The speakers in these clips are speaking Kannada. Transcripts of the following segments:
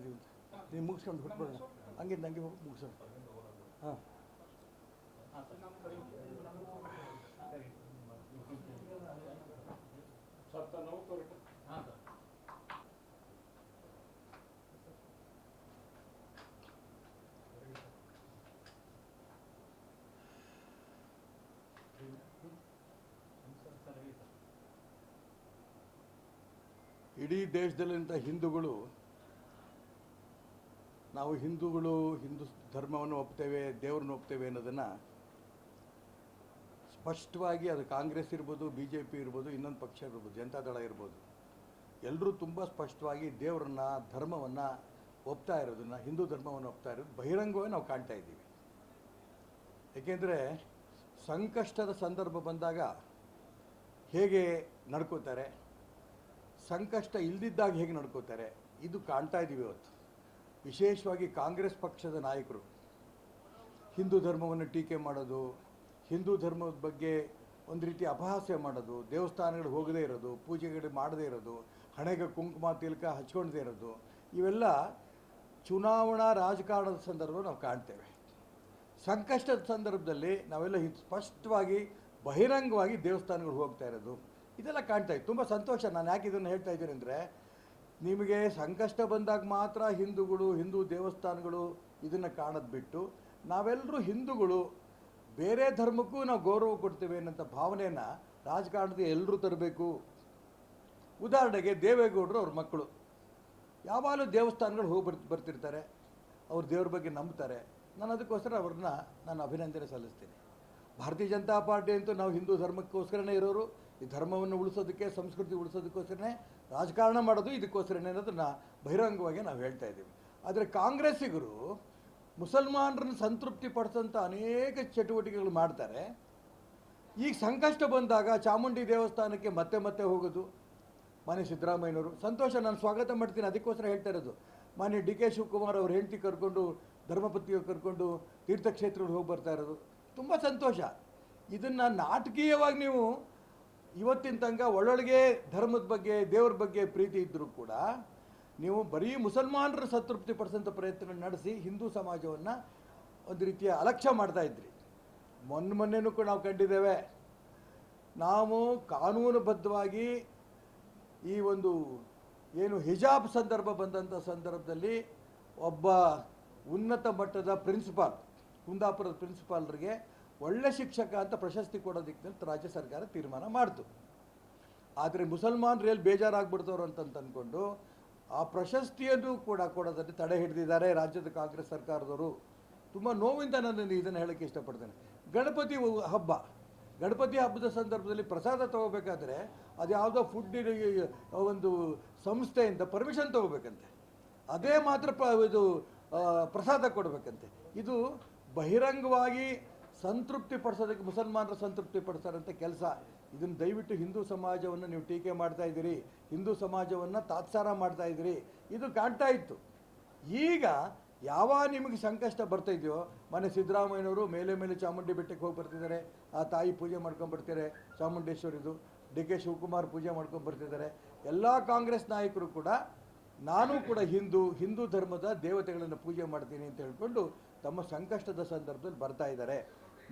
ಇದೀವಿ ಅಂತ ನೀವು ಮುಗಿಸ್ಕೊಂಡು ಹುಟ್ಟಬೇಡ ಹಂಗಿಂದ ಹಂಗೆ ಹೋಗಿ ಮುಗಿಸೋಣ ಹಾಂ. ಇಡೀ ದೇಶದಲ್ಲಿಂಥ ಹಿಂದೂಗಳು ನಾವು ಹಿಂದೂಗಳು ಹಿಂದೂ ಧರ್ಮವನ್ನು ಒಪ್ತೇವೆ, ದೇವ್ರನ್ನ ಒಪ್ತೇವೆ ಅನ್ನೋದನ್ನು ಸ್ಪಷ್ಟವಾಗಿ ಅದು ಕಾಂಗ್ರೆಸ್ ಇರ್ಬೋದು ಬಿ ಜೆ ಪಿ ಇರ್ಬೋದು, ಇನ್ನೊಂದು ಪಕ್ಷ ಇರ್ಬೋದು ಜನತಾದಳ ಇರ್ಬೋದು. ಎಲ್ಲರೂ ತುಂಬ ಸ್ಪಷ್ಟವಾಗಿ ದೇವರನ್ನ, ಧರ್ಮವನ್ನು ಒಪ್ತಾ ಇರೋದನ್ನು, ಹಿಂದೂ ಧರ್ಮವನ್ನು ಒಪ್ತಾ ಇರೋದು ಬಹಿರಂಗವೇ ನಾವು ಕಾಣ್ತಾ ಇದ್ದೀವಿ. ಏಕೆಂದರೆ ಸಂಕಷ್ಟದ ಸಂದರ್ಭ ಬಂದಾಗ ಹೇಗೆ ನಡ್ಕೋತಾರೆ, ಸಂಕಷ್ಟ ಇಲ್ದಿದ್ದಾಗ ಹೇಗೆ ನಡ್ಕೋತಾರೆ, ಇದು ಕಾಣ್ತಾ ಇದ್ದೀವಿ ಇವತ್ತು. ವಿಶೇಷವಾಗಿ ಕಾಂಗ್ರೆಸ್ ಪಕ್ಷದ ನಾಯಕರು. ಹಿಂದೂ ಧರ್ಮವನ್ನು ಟೀಕೆ ಮಾಡೋದು, ಹಿಂದೂ ಧರ್ಮದ ಬಗ್ಗೆ ಒಂದು ರೀತಿ ಅಪಹಾಸ್ಯ ಮಾಡೋದು, ದೇವಸ್ಥಾನಗಳಿಗೆ ಹೋಗದೇ ಇರೋದು ಪೂಜೆಗಳು ಮಾಡದೇ ಇರೋದು, ಹಣೆಗೆ ಕುಂಕುಮ, ತಿಲಕ ಹಚ್ಕೊಳ್ದೇ ಇರೋದು, ಇವೆಲ್ಲ ಚುನಾವಣಾ ರಾಜಕಾರಣದ ಸಂದರ್ಭ ನಾವು ಕಾಣ್ತೇವೆ. ಸಂಕಷ್ಟದ ಸಂದರ್ಭದಲ್ಲಿ ನಾವೆಲ್ಲ ಸ್ಪಷ್ಟವಾಗಿ ಬಹಿರಂಗವಾಗಿ ದೇವಸ್ಥಾನಗಳು ಹೋಗ್ತಾ ಇರೋದು, ಇದೆಲ್ಲ ಕಾಣ್ತಾ ಇತ್ತು. ತುಂಬ ಸಂತೋಷ. ನಾನು ಯಾಕೆ ಇದನ್ನು ಹೇಳ್ತಾ ಇದ್ದೀನಿ ಅಂದರೆ ನಿಮಗೆ ಸಂಕಷ್ಟ ಬಂದಾಗ ಮಾತ್ರ ಹಿಂದೂಗಳು, ಹಿಂದೂ ದೇವಸ್ಥಾನಗಳು ಇದನ್ನು ಕಾಣೋದು ಬಿಟ್ಟು ನಾವೆಲ್ಲರೂ ಹಿಂದೂಗಳು, ಬೇರೆ ಧರ್ಮಕ್ಕೂ ನಾವು ಗೌರವ ಕೊಡ್ತೇವೆ ಅನ್ನೋಂಥ ಭಾವನೆಯನ್ನು ರಾಜಕಾರಣದ ಎಲ್ಲರೂ ತರಬೇಕು. ಉದಾಹರಣೆಗೆ ದೇವೇಗೌಡರು ಅವ್ರ ಮಕ್ಕಳು. ಯಾವಾಗಲೂ ದೇವಸ್ಥಾನಗಳು ಹೋಗಿ ಬರ್ ಬರ್ತಿರ್ತಾರೆ. ಅವ್ರ ದೇವ್ರ ಬಗ್ಗೆ ನಂಬ್ತಾರೆ. ನಾನು ಅದಕ್ಕೋಸ್ಕರ ಅವ್ರನ್ನ ನಾನು ಅಭಿನಂದನೆ ಸಲ್ಲಿಸ್ತೀನಿ. ಭಾರತೀಯ ಜನತಾ ಪಾರ್ಟಿ ಅಂತೂ ನಾವು ಹಿಂದೂ ಧರ್ಮಕ್ಕೋಸ್ಕರನೇ ಇರೋರು. ಈ ಧರ್ಮವನ್ನು ಉಳಿಸೋದಕ್ಕೆ, ಸಂಸ್ಕೃತಿ ಉಳಿಸೋದಕ್ಕೋಸ್ಕರನೇ, ರಾಜಕಾರಣ ಮಾಡೋದು ಇದಕ್ಕೋಸ್ಕರನೇ ಅನ್ನೋದನ್ನು ಬಹಿರಂಗವಾಗಿ ನಾವು ಹೇಳ್ತಾ ಇದ್ದೀವಿ. ಆದರೆ ಕಾಂಗ್ರೆಸ್ಸಿಗರು ಮುಸಲ್ಮಾನರನ್ನು ಸಂತೃಪ್ತಿ ಪಡಿಸೋಂಥ ಅನೇಕ ಚಟುವಟಿಕೆಗಳು ಮಾಡ್ತಾರೆ. ಈಗ ಸಂಕಷ್ಟ ಬಂದಾಗ ಚಾಮುಂಡಿ ದೇವಸ್ಥಾನಕ್ಕೆ ಮತ್ತೆ ಮತ್ತೆ ಹೋಗೋದು. ಮಾನ್ಯ ಸಿದ್ದರಾಮಯ್ಯನವರು, ಸಂತೋಷ, ನಾನು ಸ್ವಾಗತ ಮಾಡ್ತೀನಿ. ಅದಕ್ಕೋಸ್ಕರ ಹೇಳ್ತಾ ಇರೋದು. ಮಾನ್ಯ ಡಿ ಕೆ ಶಿವಕುಮಾರ್ ಅವ್ರ ಹೆಂಡತಿ ಕರ್ಕೊಂಡು, ಧರ್ಮಪತಿಯವ್ರು ಕರ್ಕೊಂಡು ತೀರ್ಥಕ್ಷೇತ್ರಗಳು ಹೋಗಿ ಬರ್ತಾ ಇರೋದು. ತುಂಬ ಸಂತೋಷ. ಇದನ್ನು ನಾಟಕೀಯವಾಗಿ ನೀವು ಇವತ್ತಿನ ತನಕ ಒಳ್ಳೊಳಗೆ ಧರ್ಮದ ಬಗ್ಗೆ, ದೇವ್ರ ಬಗ್ಗೆ ಪ್ರೀತಿ ಇದ್ದರೂ ಕೂಡ ನೀವು ಬರೀ ಮುಸಲ್ಮಾನರು ಸಂತೃಪ್ತಿ ಪಡಿಸೋಂಥ ಪ್ರಯತ್ನ ನಡೆಸಿ ಹಿಂದೂ ಸಮಾಜವನ್ನು ಒಂದು ರೀತಿಯ ಅಲಕ್ಷ್ಯ ಮಾಡ್ತಾ ಇದ್ರಿ. ಮೊನ್ನೆ ಮೊನ್ನೆನೂ ಕೂಡ ನಾವು ಕಂಡಿದ್ದೇವೆ. ನಾವು ಕಾನೂನುಬದ್ಧವಾಗಿ ಈ ಒಂದು ಏನು ಹಿಜಾಬ್ ಸಂದರ್ಭ ಬಂದಂಥ ಸಂದರ್ಭದಲ್ಲಿ ಒಬ್ಬ ಉನ್ನತ ಮಟ್ಟದ ಪ್ರಿನ್ಸಿಪಾಲ್, ಕುಂದಾಪುರದ ಪ್ರಿನ್ಸಿಪಾಲ್ರಿಗೆ ಒಳ್ಳೆ ಶಿಕ್ಷಕ ಅಂತ ಪ್ರಶಸ್ತಿ ಕೊಡೋದಕ್ಕೆ ರಾಜ್ಯ ಸರ್ಕಾರ ತೀರ್ಮಾನ ಮಾಡ್ತು. ಆದರೆ ಮುಸಲ್ಮಾನರು ಎಲ್ಲಿ ಬೇಜಾರಾಗ್ಬಿಡ್ತವ್ರು ಅಂತ ಅಂದ್ಕೊಂಡು ಆ ಪ್ರಶಸ್ತಿಯನ್ನು ಕೂಡ ಕೊಡೋದಕ್ಕೆ ತಡೆ ಹಿಡಿದಿದ್ದಾರೆ ರಾಜ್ಯದ ಕಾಂಗ್ರೆಸ್ ಸರ್ಕಾರದವರು. ತುಂಬ ನೋವಿಂದ ನಾನು ಇದನ್ನು ಹೇಳೋಕ್ಕೆ ಇಷ್ಟಪಡ್ತೇನೆ. ಗಣಪತಿ ಹಬ್ಬ. ಗಣಪತಿ ಹಬ್ಬದ ಸಂದರ್ಭದಲ್ಲಿ ಪ್ರಸಾದ ತಗೋಬೇಕಾದ್ರೆ ಅದು ಯಾವುದೋ ಫುಡ್ಡಿನ ಒಂದು ಸಂಸ್ಥೆಯಿಂದ ಪರ್ಮಿಷನ್ ತಗೋಬೇಕಂತೆ. ಅದೇ ಮಾತ್ರ ಪ, ಇದು ಪ್ರಸಾದ ಕೊಡಬೇಕಂತೆ. ಇದು ಬಹಿರಂಗವಾಗಿ ಸಂತೃಪ್ತಿ ಪಡಿಸೋದಕ್ಕೆ ಮುಸಲ್ಮಾನರು ಸಂತೃಪ್ತಿ ಪಡಿಸೋರಂಥ ಕೆಲಸ. ಇದನ್ನು ದಯವಿಟ್ಟು ಹಿಂದೂ ಸಮಾಜವನ್ನು ನೀವು ಟೀಕೆ ಮಾಡ್ತಾ ಇದ್ದೀರಿ, ಹಿಂದೂ ಸಮಾಜವನ್ನು ತಾತ್ಸಾರ ಮಾಡ್ತಾ ಇದ್ದೀರಿ. ಇದು ಕಾಣ್ತಾ ಇತ್ತು. ಈಗ ಯಾವ ನಿಮಗೆ ಸಂಕಷ್ಟ ಬರ್ತಾಯಿದೆಯೋ ಮನೆ ಸಿದ್ದರಾಮಯ್ಯನವರು ಮೇಲೆ ಮೇಲೆ ಚಾಮುಂಡಿ ಬೆಟ್ಟಕ್ಕೆ ಹೋಗಿ ಬರ್ತಿದ್ದಾರೆ. ಆ ತಾಯಿ ಪೂಜೆ ಮಾಡ್ಕೊಂಡು ಬರ್ತಾರೆ ಚಾಮುಂಡೇಶ್ವರಿದು. ಡಿ ಕೆ ಶಿವಕುಮಾರ್ ಪೂಜೆ ಮಾಡ್ಕೊಂಡು ಬರ್ತಿದ್ದಾರೆ. ಎಲ್ಲ ಕಾಂಗ್ರೆಸ್ ನಾಯಕರು ಕೂಡ, ನಾನು ಕೂಡ ಹಿಂದೂ ಹಿಂದೂ ಧರ್ಮದ ದೇವತೆಗಳನ್ನು ಪೂಜೆ ಮಾಡ್ತೀನಿ ಅಂತ ಹೇಳ್ಕೊಂಡು ತಮ್ಮ ಸಂಕಷ್ಟದ ಸಂದರ್ಭದಲ್ಲಿ ಬರ್ತಾ ಇದ್ದಾರೆ.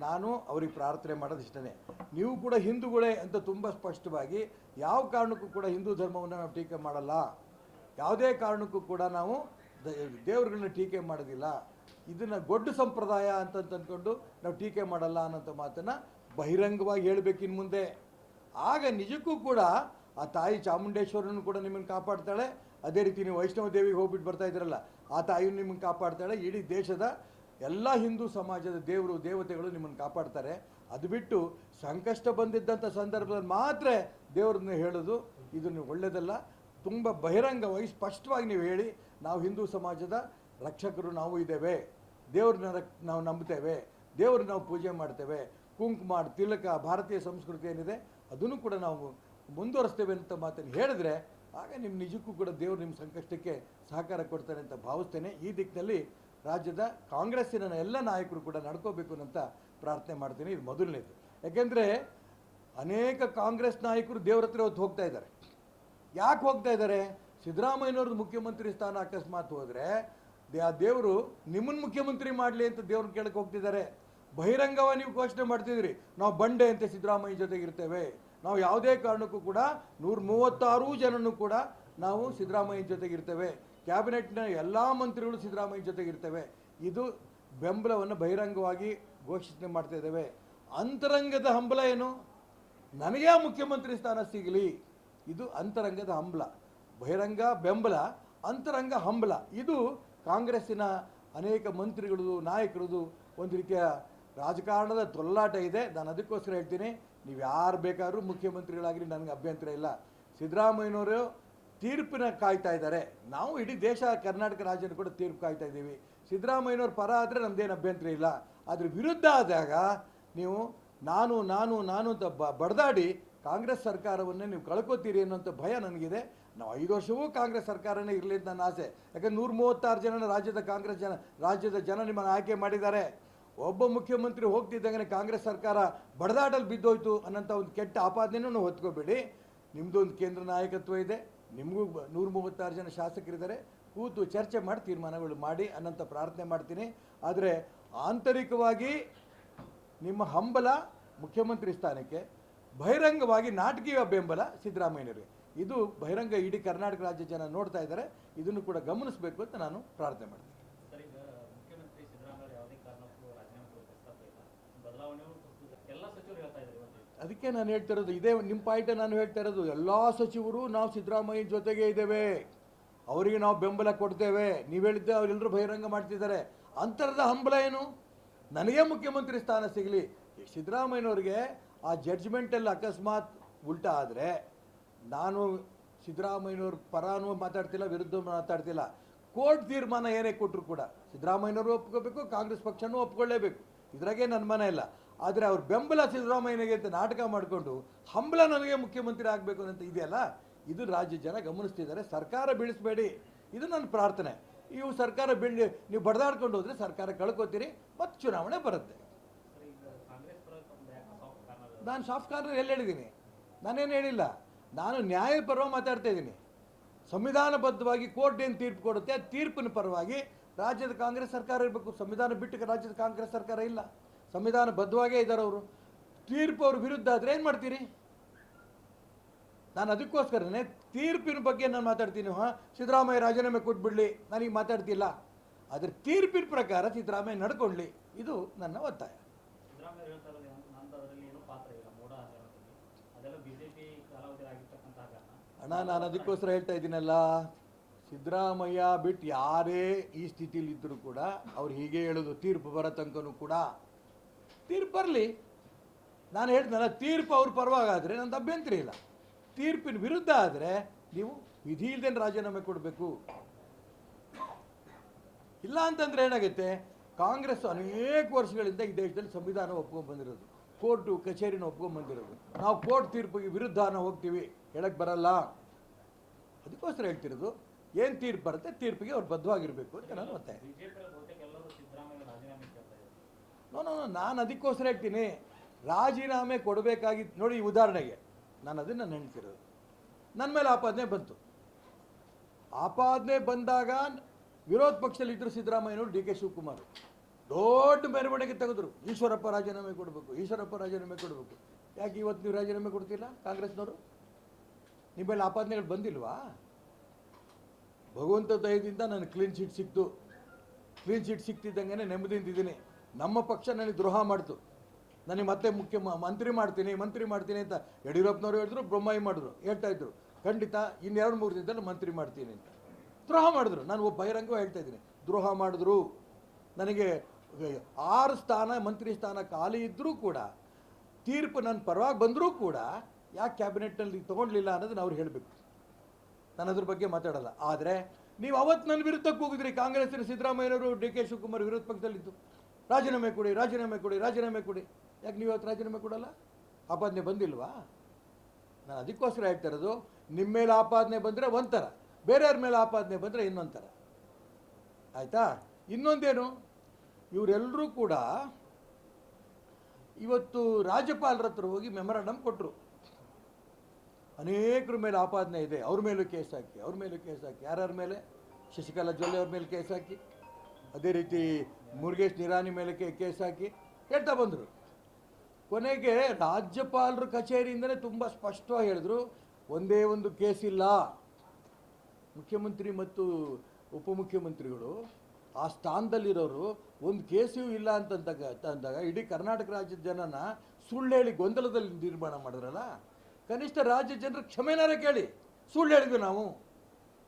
ನಾನು ಅವ್ರಿಗೆ ಪ್ರಾರ್ಥನೆ ಮಾಡೋದು ಇಷ್ಟನೇ. ನೀವು ಕೂಡ ಹಿಂದೂಗಳೇ ಅಂತ ತುಂಬ ಸ್ಪಷ್ಟವಾಗಿ ಯಾವ ಕಾರಣಕ್ಕೂ ಕೂಡ ಹಿಂದೂ ಧರ್ಮವನ್ನು ನಾವು ಟೀಕೆ ಮಾಡಲ್ಲ. ಯಾವುದೇ ಕಾರಣಕ್ಕೂ ಕೂಡ ನಾವು ದೇವರುಗಳನ್ನ ಟೀಕೆ ಮಾಡೋದಿಲ್ಲ. ಇದನ್ನು ಗೊಡ್ಡು ಸಂಪ್ರದಾಯ ಅಂತ ಅಂದ್ಕೊಂಡು ನಾವು ಟೀಕೆ ಮಾಡಲ್ಲ ಅನ್ನೋಂಥ ಮಾತನ್ನು ಬಹಿರಂಗವಾಗಿ ಹೇಳಬೇಕು ಇನ್ನು ಮುಂದೆ. ಆಗ ನಿಜಕ್ಕೂ ಕೂಡ ಆ ತಾಯಿ ಚಾಮುಂಡೇಶ್ವರನ್ನು ಕೂಡ ನಿಮ್ಮನ್ನು ಕಾಪಾಡ್ತಾಳೆ. ಅದೇ ರೀತಿ ನೀವು ವೈಷ್ಣವ ದೇವಿಗೆ ಹೋಗ್ಬಿಟ್ಟು ಬರ್ತಾ ಇದ್ರಲ್ಲ ಆ ತಾಯಿಯು ನಿಮ್ಮನ್ನು ಕಾಪಾಡ್ತಾಳೆ. ಇಡೀ ದೇಶದ ಎಲ್ಲ ಹಿಂದೂ ಸಮಾಜದ ದೇವರು, ದೇವತೆಗಳು ನಿಮ್ಮನ್ನು ಕಾಪಾಡ್ತಾರೆ. ಅದು ಬಿಟ್ಟು ಸಂಕಷ್ಟ ಬಂದಿದ್ದಂಥ ಸಂದರ್ಭದಲ್ಲಿ ಮಾತ್ರ ದೇವ್ರನ್ನ ಹೇಳೋದು, ಇದು ನೀವು ಒಳ್ಳೆಯದಲ್ಲ ತುಂಬ ಬಹಿರಂಗವಾಗಿ ಸ್ಪಷ್ಟವಾಗಿ ನೀವು ಹೇಳಿ, ನಾವು ಹಿಂದೂ ಸಮಾಜದ ರಕ್ಷಕರು ನಾವು ಇದ್ದೇವೆ. ದೇವ್ರನ್ನ ರಕ್, ನಾವು ನಂಬ್ತೇವೆ. ದೇವ್ರನ್ನ ನಾವು ಪೂಜೆ ಮಾಡ್ತೇವೆ. ಕುಂಕುಮ, ತಿಲಕ, ಭಾರತೀಯ ಸಂಸ್ಕೃತಿ ಏನಿದೆ, ಅದನ್ನು ಕೂಡ ನಾವು ಮುಂದುವರಿಸ್ತೇವೆ ಅಂತ ಮಾತನ್ನು ಹೇಳಿದ್ರೆ, ಆಗ ನಿಮ್ಮ ನಿಜಕ್ಕೂ ಕೂಡ ದೇವರು ನಿಮ್ಮ ಸಂಕಷ್ಟಕ್ಕೆ ಸಹಕಾರ ಕೊಡ್ತಾರೆ ಅಂತ ಭಾವಿಸ್ತೇನೆ. ಈ ದಿಕ್ಕಿನಲ್ಲಿ ರಾಜ್ಯದ ಕಾಂಗ್ರೆಸ್ಸಿನ ಎಲ್ಲ ನಾಯಕರು ಕೂಡ ನಡ್ಕೋಬೇಕು ಅಂತ ಪ್ರಾರ್ಥನೆ ಮಾಡ್ತೀನಿ. ಇದು ಮೊದಲನೇದು. ಯಾಕೆಂದರೆ ಅನೇಕ ಕಾಂಗ್ರೆಸ್ ನಾಯಕರು ದೇವ್ರ ಹತ್ರ ಹೊತ್ತು ಹೋಗ್ತಾ ಇದ್ದಾರೆ. ಯಾಕೆ ಹೋಗ್ತಾ ಇದ್ದಾರೆ? ಸಿದ್ದರಾಮಯ್ಯನವ್ರದ್ದು ಮುಖ್ಯಮಂತ್ರಿ ಸ್ಥಾನ ಅಕಸ್ಮಾತ್ ಹೋದರೆ ಆ ದೇವರು ನಿಮ್ಮನ್ನು ಮುಖ್ಯಮಂತ್ರಿ ಮಾಡಲಿ ಅಂತ ದೇವ್ರನ್ನ ಕೇಳಕ್ಕೆ ಹೋಗ್ತಿದ್ದಾರೆ. ಬಹಿರಂಗವಾಗಿ ನೀವು ಘೋಷಣೆ ಮಾಡ್ತಿದ್ರಿ ನಾವು ಬಂಡೆ ಅಂತ ಸಿದ್ದರಾಮಯ್ಯ ಜೊತೆಗಿರ್ತೇವೆ. ನಾವು ಯಾವುದೇ ಕಾರಣಕ್ಕೂ ಕೂಡ ನೂರ ಮೂವತ್ತಾರು ಜನನು ಕೂಡ ನಾವು ಸಿದ್ದರಾಮಯ್ಯ ಜೊತೆಗಿರ್ತೇವೆ. ಕ್ಯಾಬಿನೆಟ್ನ ಎಲ್ಲ ಮಂತ್ರಿಗಳು ಸಿದ್ದರಾಮಯ್ಯ ಜೊತೆಗಿರ್ತವೆ ಇದು ಬೆಂಬಲವನ್ನು ಬಹಿರಂಗವಾಗಿ ಘೋಷಣೆ ಮಾಡ್ತಾ ಇದ್ದೇವೆ. ಅಂತರಂಗದ ಹಂಬಲ ಏನು? ನನಗೆ ಮುಖ್ಯಮಂತ್ರಿ ಸ್ಥಾನ ಸಿಗಲಿ. ಇದು ಅಂತರಂಗದ ಹಂಬಲ. ಬಹಿರಂಗ ಬೆಂಬಲ, ಅಂತರಂಗ ಹಂಬಲ. ಇದು ಕಾಂಗ್ರೆಸ್ಸಿನ ಅನೇಕ ಮಂತ್ರಿಗಳದು ನಾಯಕರದು ಒಂದು ರೀತಿಯ ರಾಜಕಾರಣದ ತೊಲ್ಲಾಟ ಇದೆ. ನಾನು ಅದಕ್ಕೋಸ್ಕರ ಹೇಳ್ತೀನಿ ನೀವು ಯಾರು ಬೇಕಾದರೂ ಮುಖ್ಯಮಂತ್ರಿಗಳಾಗಿರಿ ನನಗೆ ಅಭ್ಯಂತರ ಇಲ್ಲ. ಸಿದ್ದರಾಮಯ್ಯನವರು ತೀರ್ಪಿನ ಕಾಯ್ತಾ ಇದ್ದಾರೆ. ನಾವು ಇಡೀ ದೇಶ, ಕರ್ನಾಟಕ ರಾಜ್ಯನ ಕೂಡ ತೀರ್ಪು ಕಾಯ್ತಾ ಇದ್ದೀವಿ. ಸಿದ್ದರಾಮಯ್ಯನವ್ರ ಪರ ಆದರೆ ನಮ್ದೇನು ಅಭ್ಯಂತರ ಇಲ್ಲ. ಅದ್ರ ವಿರುದ್ಧ ಆದಾಗ ನೀವು ನಾನು ನಾನು ನಾನು ಅಂತ ಬ, ಬಡದಾಡಿ ಕಾಂಗ್ರೆಸ್ ಸರ್ಕಾರವನ್ನೇ ನೀವು ಕಳ್ಕೊತೀರಿ ಅನ್ನೋಂಥ ಭಯ ನನಗಿದೆ. ನಾವು ಐದು ವರ್ಷವೂ ಕಾಂಗ್ರೆಸ್ ಸರ್ಕಾರನೇ ಇರಲಿ ಅಂತ ನನ್ನ ಆಸೆ. ಯಾಕಂದ್ರೆ ನೂರ ಮೂವತ್ತಾರು ಜನನ ರಾಜ್ಯದ ಕಾಂಗ್ರೆಸ್ ಜನ, ರಾಜ್ಯದ ಜನ ನಿಮ್ಮನ್ನು ಆಯ್ಕೆ ಮಾಡಿದ್ದಾರೆ. ಒಬ್ಬ ಮುಖ್ಯಮಂತ್ರಿ ಹೋಗ್ತಿದ್ದಂಗೆ ಕಾಂಗ್ರೆಸ್ ಸರ್ಕಾರ ಬಡದಾಟಲ್ಲಿ ಬಿದ್ದೋಯ್ತು ಅನ್ನೋಂಥ ಒಂದು ಕೆಟ್ಟ ಆಪಾದನೆಯೂ ಹೊತ್ಕೋಬೇಡಿ. ನಿಮ್ಮದು ಒಂದು ಕೇಂದ್ರ ನಾಯಕತ್ವ ಇದೆ. ನಿಮಗೂ ನೂರ ಮೂವತ್ತಾರು ಜನ ಶಾಸಕರಿದ್ದಾರೆ. ಕೂತು ಚರ್ಚೆ ಮಾಡಿ ತೀರ್ಮಾನಗಳು ಮಾಡಿ ಅನ್ನಂತ ಪ್ರಾರ್ಥನೆ ಮಾಡ್ತೀನಿ. ಆದರೆ ಆಂತರಿಕವಾಗಿ ನಿಮ್ಮ ಹಂಬಲ ಮುಖ್ಯಮಂತ್ರಿ ಸ್ಥಾನಕ್ಕೆ, ಬಹಿರಂಗವಾಗಿ ನಾಟಕೀಯ ಬೆಂಬಲ ಸಿದ್ದರಾಮಯ್ಯನವರಿಗೆ. ಇದು ಬಹಿರಂಗ ಇಡೀ ಕರ್ನಾಟಕ ರಾಜ್ಯ ಜನ ನೋಡ್ತಾ ಇದ್ದಾರೆ. ಇದನ್ನು ಕೂಡ ಗಮನಿಸಬೇಕು ಅಂತ ನಾನು ಪ್ರಾರ್ಥನೆ ಮಾಡ್ತೀನಿ. ಎಲ್ಲ ಸಚಿವರು ಹೇಳ್ತಾ ಇದ್ದಾರೆ. ಅದಕ್ಕೆ ನಾನು ಹೇಳ್ತಾ ಇರೋದು, ಇದೇ ನಿಮ್ಮ ಪಾಯಿಂಟ್ ನಾನು ಹೇಳ್ತಾ ಇರೋದು, ಎಲ್ಲ ಸಚಿವರು ನಾವು ಸಿದ್ದರಾಮಯ್ಯ ಜೊತೆಗೆ ಇದ್ದೇವೆ. ಅವರಿಗೆ ನಾವು ಬೆಂಬಲ ಕೊಡ್ತೇವೆ. ನೀವು ಹೇಳಿದ್ದೆ ಅವರೆಲ್ಲರೂ ಬಹಿರಂಗ ಮಾಡ್ತಿದ್ದಾರೆ. ಅಂತರದ ಹಂಬಲ ಏನು? ನನಗೆ ಮುಖ್ಯಮಂತ್ರಿ ಸ್ಥಾನ ಸಿಗಲಿ. ಸಿದ್ದರಾಮಯ್ಯನವ್ರಿಗೆ ಆ ಜಡ್ಜ್ಮೆಂಟಲ್ಲಿ ಅಕಸ್ಮಾತ್ ಉಲ್ಟಾ ಆದರೆ ನಾನು ಸಿದ್ದರಾಮಯ್ಯನವ್ರ ಪರಾನು ಮಾತಾಡ್ತಿಲ್ಲ, ವಿರುದ್ಧ ಮಾತಾಡ್ತಿಲ್ಲ. ಕೋರ್ಟ್ ತೀರ್ಮಾನ ಏನೇ ಕೊಟ್ಟರು ಕೂಡ ಸಿದ್ದರಾಮಯ್ಯನವರು ಒಪ್ಕೋಬೇಕು, ಕಾಂಗ್ರೆಸ್ ಪಕ್ಷನೂ ಒಪ್ಕೊಳ್ಳೇಬೇಕು. ಇದ್ರಾಗೆ ನನ್ನ ಮನೆ ಇಲ್ಲ. ಆದರೆ ಅವ್ರ ಬೆಂಬಲ ಸಿದ್ದರಾಮಯ್ಯನಿಗೆ ಅಂತ ನಾಟಕ ಮಾಡಿಕೊಂಡು ಹಂಬಲ ನನಗೆ ಮುಖ್ಯಮಂತ್ರಿ ಆಗಬೇಕು ಅಂತ ಇದೆಯಲ್ಲ, ಇದು ರಾಜ್ಯ ಜನ ಗಮನಿಸ್ತಿದ್ದಾರೆ. ಸರ್ಕಾರ ಬೀಳಿಸ್ಬೇಡಿ. ಇದು ನನ್ನ ಪ್ರಾರ್ಥನೆ. ಇವು ಸರ್ಕಾರ ಬೀಳಿ ನೀವು ಬಡದಾಡ್ಕೊಂಡು ಹೋದರೆ ಸರ್ಕಾರ ಕಳ್ಕೊತೀರಿ ಮತ್ತು ಚುನಾವಣೆ ಬರುತ್ತೆ. ನಾನು ಸಾಫ್ಟ್ ಕಾರ್ನರ್ ಎಲ್ಲಿ ಹೇಳಿದ್ದೀನಿ? ನಾನೇನು ಹೇಳಿಲ್ಲ. ನಾನು ನ್ಯಾಯ ಮಾತಾಡ್ತಾ ಇದ್ದೀನಿ. ಸಂವಿಧಾನಬದ್ಧವಾಗಿ ಕೋರ್ಟ್ ಏನು ತೀರ್ಪು ಕೊಡುತ್ತೆ. ಆ ತೀರ್ಪಿನ ಪರವಾಗಿ ರಾಜ್ಯದ ಕಾಂಗ್ರೆಸ್ ಸರ್ಕಾರ ಇರಬೇಕು. ಸಂವಿಧಾನ ಬಿಟ್ಟು ರಾಜ್ಯದ ಕಾಂಗ್ರೆಸ್ ಸರ್ಕಾರ ಇಲ್ಲ. ಸಂವಿಧಾನಬದ್ಧವಾಗೇ ಇದ್ದಾರೆ ಅವರು. ತೀರ್ಪು ಅವ್ರ ವಿರುದ್ಧ ಆದರೆ ಏನು ಮಾಡ್ತೀರಿ? ನಾನು ಅದಕ್ಕೋಸ್ಕರನೇ ತೀರ್ಪಿನ ಬಗ್ಗೆ ನಾನು ಮಾತಾಡ್ತೀನಿ. ಹಾಂ? ಸಿದ್ದರಾಮಯ್ಯ ರಾಜೀನಾಮೆ ಕೊಟ್ಬಿಡಲಿ ನನಗೆ ಮಾತಾಡ್ತಿಲ್ಲ. ಅದ್ರ ತೀರ್ಪಿನ ಪ್ರಕಾರ ಸಿದ್ದರಾಮಯ್ಯ ನಡ್ಕೊಳ್ಳಿ ಇದು ನನ್ನ ಒತ್ತಾಯ. ಅಣ್ಣ ನಾನು ಅದಕ್ಕೋಸ್ಕರ ಹೇಳ್ತಾ ಇದ್ದೀನಲ್ಲ. ಸಿದ್ದರಾಮಯ್ಯ ಬಿಟ್ಟು ಯಾರೇ ಈ ಸ್ಥಿತಿಲಿ ಇದ್ದರೂ ಕೂಡ ಅವ್ರು ಹೀಗೆ ಹೇಳೋದು ತೀರ್ಪು ಬರೋ ತನಕನೂ ಕೂಡ ತೀರ್ಪು ಬರಲಿ ನಾನು ಹೇಳ್ತೇನಲ್ಲ, ತೀರ್ಪು ಅವ್ರ ಪರವಾಗಾದರೆ ನಂದು ಅಭ್ಯಂತರ ಇಲ್ಲ. ತೀರ್ಪಿನ ವಿರುದ್ಧ ಆದರೆ ನೀವು ವಿಧಿ ಇಲ್ದೇನೆ ರಾಜೀನಾಮೆ ಕೊಡಬೇಕು. ಇಲ್ಲ ಅಂತಂದ್ರೆ ಏನಾಗುತ್ತೆ ಕಾಂಗ್ರೆಸ್ ಅನೇಕ ವರ್ಷಗಳಿಂದ ಈ ದೇಶದಲ್ಲಿ ಸಂವಿಧಾನ ಒಪ್ಕೊಂಡು ಬಂದಿರೋದು. ಕೋರ್ಟು, ಕಚೇರಿನ ಒಪ್ಕೊಂಡು ಬಂದಿರೋದು. ನಾವು ಕೋರ್ಟ್ ತೀರ್ಪಿಗೆ ವಿರುದ್ಧ ನಾವು ಹೋಗ್ತೀವಿ ಹೇಳಕ್ಕೆ ಬರಲ್ಲ. ಅದಕ್ಕೋಸ್ಕರ ಹೇಳ್ತಿರೋದು, ಏನು ತೀರ್ಪು ಬರುತ್ತೆ, ತೀರ್ಪಿಗೆ ಅವ್ರು ಬದ್ಧವಾಗಿರಬೇಕು ಅಂತ ನಾನು ಒತ್ತಾಯ ಬಿಜೆಪಿ ಬಹುತೇಕ ಎಲ್ಲರೂ ಸಿದ್ದರಾಮಯ್ಯ ರಾಜೀನಾಮೆ ಕೇಳ್ತಾ ಇದ್ದಾರೆ ನೋ ನೋ ನಾನು ಅದಕ್ಕೋಸ್ಕರ ಹೇಳ್ತೀನಿ. ರಾಜೀನಾಮೆ ಕೊಡಬೇಕಾಗಿತ್ತು ನೋಡಿ ಉದಾಹರಣೆಗೆ. ನಾನು ಅದನ್ನು ನಾನು ಹೇಳ್ತಿರೋದು ನನ್ನ ಮೇಲೆ ಆಪಾದನೆ ಬಂತು. ಆಪಾದನೆ ಬಂದಾಗ ವಿರೋಧ ಪಕ್ಷದಲ್ಲಿ ಇದ್ದರು ಸಿದ್ದರಾಮಯ್ಯನವರು ಡಿ ಕೆ ಶಿವಕುಮಾರ್. ದೊಡ್ಡ ಮೆರವಣಿಗೆ ತೆಗೆದ್ರು. ಈಶ್ವರಪ್ಪ ರಾಜೀನಾಮೆ ಕೊಡಬೇಕು, ಈಶ್ವರಪ್ಪ ರಾಜೀನಾಮೆ ಕೊಡಬೇಕು. ಯಾಕೆ ಇವತ್ತು ನೀವು ರಾಜೀನಾಮೆ ಕೊಡ್ತಿಲ್ಲ ಕಾಂಗ್ರೆಸ್ನವರು? ನಿಮ್ಮ ಮೇಲೆ ಆಪಾದನೆಗಳು ಬಂದಿಲ್ವಾ? ಭಗವಂತ ದಯದಿಂದ ನನಗೆ ಕ್ಲೀನ್ ಶೀಟ್ ಸಿಕ್ತು. ಕ್ಲೀನ್ ಶೀಟ್ ಸಿಕ್ತಿದ್ದಂಗೆ ನೆಮ್ಮದಿಯಿಂದ ಇದ್ದೀನಿ. ನಮ್ಮ ಪಕ್ಷ ನನಗೆ ದ್ರೋಹ ಮಾಡ್ತು. ನನಗೆ ಮತ್ತೆ ಮುಖ್ಯ ಮಂತ್ರಿ ಮಾಡ್ತೀನಿ ಮಂತ್ರಿ ಮಾಡ್ತೀನಿ ಅಂತ ಯಡಿಯೂರಪ್ಪನವರು ಹೇಳಿದ್ರು ಬ್ರಹ್ಮಾಯಿ ಮಾಡಿದ್ರು, ಹೇಳ್ತಾ ಇದ್ರು. ಖಂಡಿತ ಇನ್ನೆರಡು ಮೂರು ದಿನದಲ್ಲಿ ಮಂತ್ರಿ ಮಾಡ್ತೀನಿ ಅಂತ. ದ್ರೋಹ ಮಾಡಿದ್ರು. ನಾನು ಒಬ್ಬ ಬಹಿರಂಗವಾಗಿ ಹೇಳ್ತಾ ಇದ್ದೀನಿ. ದ್ರೋಹ ಮಾಡಿದ್ರು. ನನಗೆ ಆರು ಸ್ಥಾನ, ಮಂತ್ರಿ ಸ್ಥಾನ ಖಾಲಿ ಇದ್ದರೂ ಕೂಡ, ತೀರ್ಪು ನನ್ನ ಪರವಾಗಿ ಬಂದರೂ ಕೂಡ ಯಾಕೆ ಕ್ಯಾಬಿನೆಟ್ನಲ್ಲಿ ತೊಗೊಂಡ್ಲಿಲ್ಲ ಅನ್ನೋದನ್ನ ಅವ್ರು ಹೇಳಬೇಕು. ನಾನು ಅದ್ರ ಬಗ್ಗೆ ಮಾತಾಡಲ್ಲ. ಆದರೆ, ನೀವು ಅವತ್ತು ನನ್ನ ವಿರುದ್ಧ ಕೂಗಿದ್ರಿ ಕಾಂಗ್ರೆಸ್ಸಿನ ಸಿದ್ದರಾಮಯ್ಯನವರು ಡಿ ಕೆ ಶಿವಕುಮಾರ್ ವಿರೋಧ ಪಕ್ಷದಲ್ಲಿದ್ದು. ರಾಜೀನಾಮೆ ಕೊಡಿ ರಾಜೀನಾಮೆ ಕೊಡಿ ರಾಜೀನಾಮೆ ಕೊಡಿ. ಯಾಕೆ ನೀವು ಇವತ್ತು ರಾಜೀನಾಮೆ ಕೊಡಲ್ಲ? ಆಪಾದನೆ ಬಂದಿಲ್ವಾ? ನಾನು ಅದಕ್ಕೋಸ್ಕರ ಹೇಳ್ತಾ ಇರೋದು ನಿಮ್ಮ ಮೇಲೆ ಆಪಾದನೆ ಬಂದರೆ ಒಂಥರ, ಬೇರೆಯವ್ರ ಮೇಲೆ ಆಪಾದನೆ ಬಂದರೆ ಇನ್ನೊಂಥರ. ಥರ ಆಯಿತಾ? ಇನ್ನೊಂದೇನು? ಇವರೆಲ್ಲರೂ ಕೂಡ ಇವತ್ತು ರಾಜ್ಯಪಾಲರ ಹತ್ರ ಹೋಗಿ ಮೆಮೊರಾಂಡಮ್ ಕೊಟ್ಟರು ಅನೇಕರ ಮೇಲೆ ಆಪಾದನೆ ಇದೆ. ಅವ್ರ ಮೇಲೂ ಕೇಸ್ ಹಾಕಿ, ಅವ್ರ ಮೇಲೂ ಕೇಸ್ ಹಾಕಿ, ಯಾರ್ಯಾರ ಮೇಲೆ? ಶಶಿಕಲಾ ಜೊಲ್ಲೆ ಅವ್ರ ಮೇಲೆ ಕೇಸ್ ಹಾಕಿ. ಅದೇ ರೀತಿ ಮುರುಗೇಶ್ ನಿರಾಣಿ ಮೇಲೆ ಕೇಸ್ ಹಾಕಿ ಹೇಳ್ತಾ ಬಂದರು. ಕೊನೆಗೆ ರಾಜ್ಯಪಾಲರ ಕಚೇರಿಯಿಂದಲೇ ತುಂಬ ಸ್ಪಷ್ಟವಾಗಿ ಹೇಳಿದ್ರು, ಒಂದೇ ಒಂದು ಕೇಸ್ ಇಲ್ಲ. ಮುಖ್ಯಮಂತ್ರಿ ಮತ್ತು ಉಪಮುಖ್ಯಮಂತ್ರಿಗಳು ಆ ಸ್ಥಾನದಲ್ಲಿರೋರು ಒಂದು ಕೇಸೂ ಇಲ್ಲ ಅಂತಂದಾಗ ಅಂದಾಗ ಇಡೀ ಕರ್ನಾಟಕ ರಾಜ್ಯದ ಜನನ ಸುಳ್ಳು ಹೇಳಿ ಗೊಂದಲದಲ್ಲಿ ನಿರ್ಮಾಣ ಮಾಡಿದ್ರಲ್ಲ? ಕನಿಷ್ಠ ರಾಜ್ಯ ಜನರು ಕ್ಷಮೆನಾರ ಕೇಳಿ, ಸುಳ್ಳು ಹೇಳಿದ್ವಿ ನಾವು.